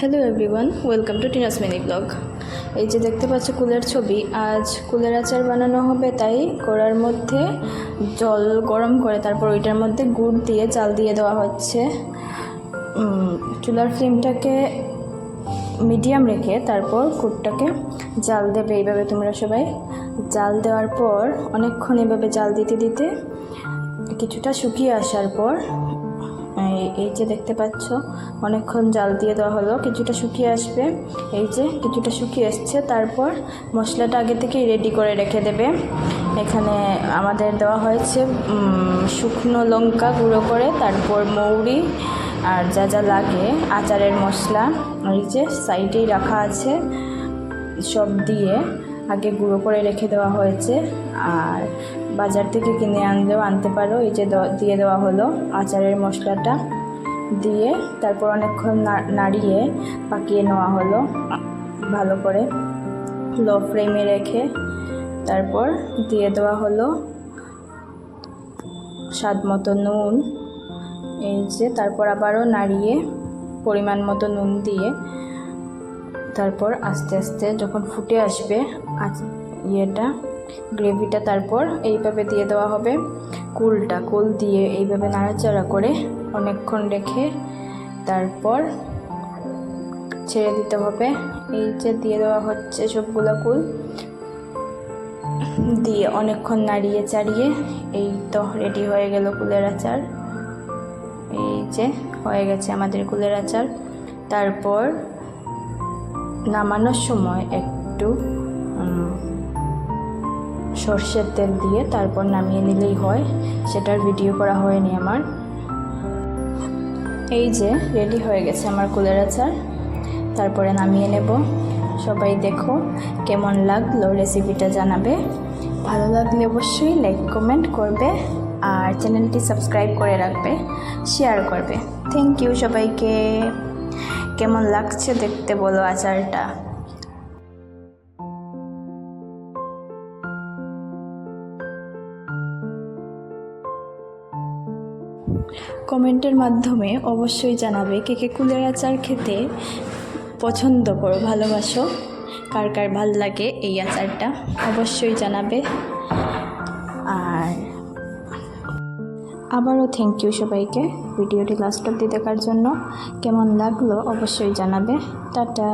Hello everyone welcome to Tina's mini blog এই যে দেখতে পাচ্ছ কুলের ছবি, আজ কুলের আচার বানানো হবে, তাই কড়ার মধ্যে জল গরম করে তারপর ওইটার মধ্যে গুড় দিয়ে, চাল দিয়ে দেওয়া হচ্ছে। চুলার ফ্লেমটাকে মিডিয়াম রেখে তারপর গুড়টাকে জাল দেবে। এইভাবে তোমরা সবাই জাল দেওয়ার পর, অনেকক্ষণ এভাবে জাল দিতে দিতে কিছুটা শুকিয়ে আসার পর এই- এই যে দেখতে পাচ্ছ, অনেকক্ষণ জাল দিয়ে দেওয়া হলো, কিছুটা শুকিয়ে আসবে। এই যে কিছুটা শুকিয়ে এসছে, তারপর মশলাটা আগে থেকেই রেডি করে রেখে দেবে। এখানে আমাদের দেওয়া হয়েছে শুকনো লঙ্কা গুঁড়ো করে, তারপর মৌরি, আর যা যা লাগে, আচারের মশলা, এই যে সাইডেই রাখা আছে, সব দিয়ে আগে গুঁড়ো করে রেখে দেওয়া হয়েছে। আর বাজার থেকে কিনে আনলেও আনতে পারো। এই যে দিয়ে দেওয়া হলো আচারের মশলাটা। দিয়ে তারপর অনেকক্ষণ নাড়িয়ে পাকিয়ে নেওয়া হলো ভালো করে। লো ফ্লেমে রেখে তারপর দিয়ে দেওয়া হলো স্বাদ মতো নুন। এই যে তারপর আবারও নাড়িয়ে পরিমাণ মতো নুন দিয়ে তারপর আস্তে আস্তে যখন ফুটে আসবে ইয়েটা, গ্রেভিটা তারপর এইভাবে দিয়ে দেওয়া হবে। কুলটা, কুল দিয়ে এইভাবে নাড়াচাড়া করে অনেকক্ষণ রেখে তারপর ছেড়ে দিতে হবে। এই যে দিয়ে দেওয়া হচ্ছে সবগুলো কুল, দিয়ে অনেকক্ষণ নাড়িয়ে চাড়িয়ে এই তো রেডি হয়ে গেল কুলের আচার। এই যে হয়ে গেছে আমাদের কুলের আচার। তারপর নামানোর সময় একটু সর্ষের তেল দিয়ে তারপর নামিয়ে নিলেই হয়। সেটার ভিডিও করা হয়নি আমার। এই যে রেডি হয়ে গেছে আমার কুলের আচার। তারপরে নামিয়ে নেব। সবাই দেখো কেমন লাগল রেসিপিটা জানাবে। ভালো লাগলে অবশ্যই লাইক কমেন্ট করবে আর চ্যানেলটি সাবস্ক্রাইব করে রাখবে শেয়ার করবে। থ্যাংক ইউ সবাইকে। কেমন লাগছে দেখতে বলো আচারটা। কমেন্টের মাধ্যমে অবশ্যই জানাবে কে কে কুলের আচার খেতে পছন্দ করো, ভালোবাসো, কার কার ভালো লাগে এই আচারটা অবশ্যই জানাবে। আর আবারও থ্যাংক ইউ সবাইকে ভিডিওটি লাস্ট অব্দি দেখার জন্য। কেমন লাগল অবশ্যই জানাবে। টাটা।